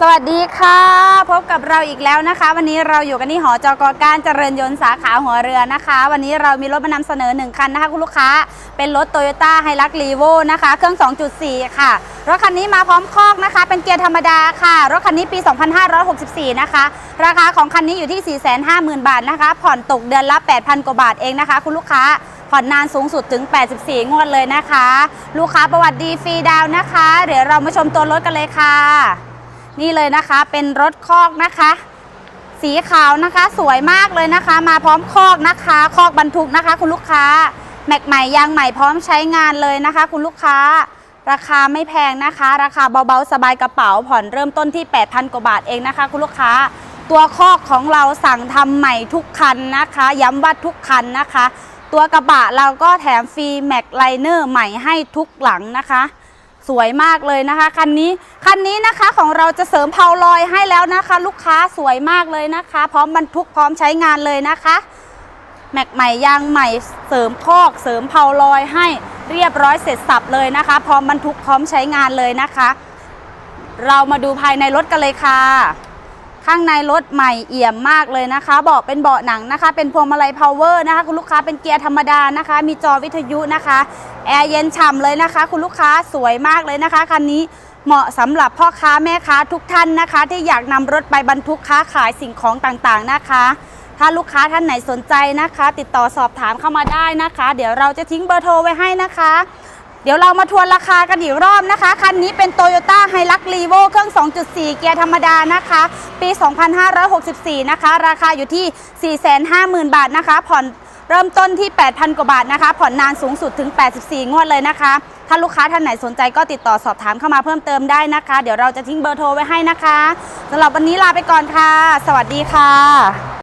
สวัสดีค่ะ พบกับเราอีกแล้วนะคะ วันนี้เราอยู่กันที่หอจกการเจริญยนต์สาขาหัวเรือนะคะ วันนี้เรามีรถมานำเสนอ 1 คันนะคะคุณลูกค้า เป็นรถ t o y ยต้าไฮรักรีโวนะคะ เครื่อง 2.4 ค่ะ รถคันนี้มาพร้อมคอกนะคะ เป็นเกียร์ธรรมดาค่ะ รถคันนี้ปี 2564 นะคะ ราคาของคันนี้อยู่ที่ 450,000 บาทนะคะ ผ่อนตกเดือนละ 8,000 กว่าบาทเองนะคะ คุณลูกค้าผ่อนนานสูงสุดถึง 84 งวดเลยนะคะ ลูกค้าประวัติดีฟรีดาวน์นะคะ เดี๋ยวเรามาชมตัวรถกันเลยค่ะ นี่เลยนะคะเป็นรถคอกนะคะ สีขาวนะคะสวยมากเลยนะคะ มาพร้อมคอกนะคะ คอกบรรทุกนะคะ คุณลูกค้าแม็กใหม่ยางใหม่พร้อมใช้งานเลยนะคะ คุณลูกค้า ราคาไม่แพงนะคะ ราคาเบาๆสบายกระเป๋าผ่อนเริ่มต้นที่ 8,000 กว่าบาทเองนะคะ คุณลูกค้าตัวคอกของเราสั่งทำใหม่ทุกคันนะคะ ย้ำว่าทุกคันนะคะ ตัวกระบะเราก็แถมฟรีแม็กไลเนอร์ใหม่ให้ทุกหลังนะคะ สวยมากเลยนะคะคันนี้คันนี้นะคะของเราจะเสริมเพาลอยให้แล้วนะคะ ลูกค้าสวยมากเลยนะคะ พร้อมบรรทุกพร้อมใช้งานเลยนะคะแม็กใหม่ยางใหม่เสริมคอก เสริมเพาลอยให้เรียบร้อยเสร็จสับเลยนะคะ พร้อมบรรทุกพร้อมใช้งานเลยนะคะ เรามาดูภายในรถกันเลยค่ะ ข้างในรถใหม่เอี่ยมมากเลยนะคะ เบาะเป็นเบาะหนังนะคะ เป็นพวงมาลัยพาวเวอร์นะคะ คุณลูกค้าเป็นเกียร์ธรรมดานะคะ มีจอวิทยุนะคะ แอร์เย็นฉ่ำเลยนะคะ คุณลูกค้าสวยมากเลยนะคะคันนี้เหมาะสำหรับพ่อค้าแม่ค้าทุกท่านนะคะ ที่อยากนำรถไปบรรทุกค้าขายสิ่งของต่างๆนะคะ ถ้าลูกค้าท่านไหนสนใจนะคะ ติดต่อสอบถามเข้ามาได้นะคะ เดี๋ยวเราจะทิ้งเบอร์โทรไว้ให้นะคะ เดี๋ยวเรามาทวนราคากันอีกรอบนะคะ คันนี้เป็น Toyota h i l u x r e v o เครื่อง 2.4 เกียร์ธรรมดานะคะ ปี 2564 นะคะ ราคาอยู่ที่ 450,000 บาทนะคะ ผ่อนเริ่มต้นที่ 8,000 กว่าบาทนะคะ ผ่อนนานสูงสุดถึง 84 งวดเลยนะคะ ถ้าลูกค้าท่านไหนสนใจก็ติดต่อสอบถามเข้ามาเพิ่มเติมได้นะคะ เดี๋ยวเราจะทิ้งเบอร์โทรไว้ให้นะคะสำหรับวันนี้ลาไปก่อนค่ะ สวัสดีค่ะ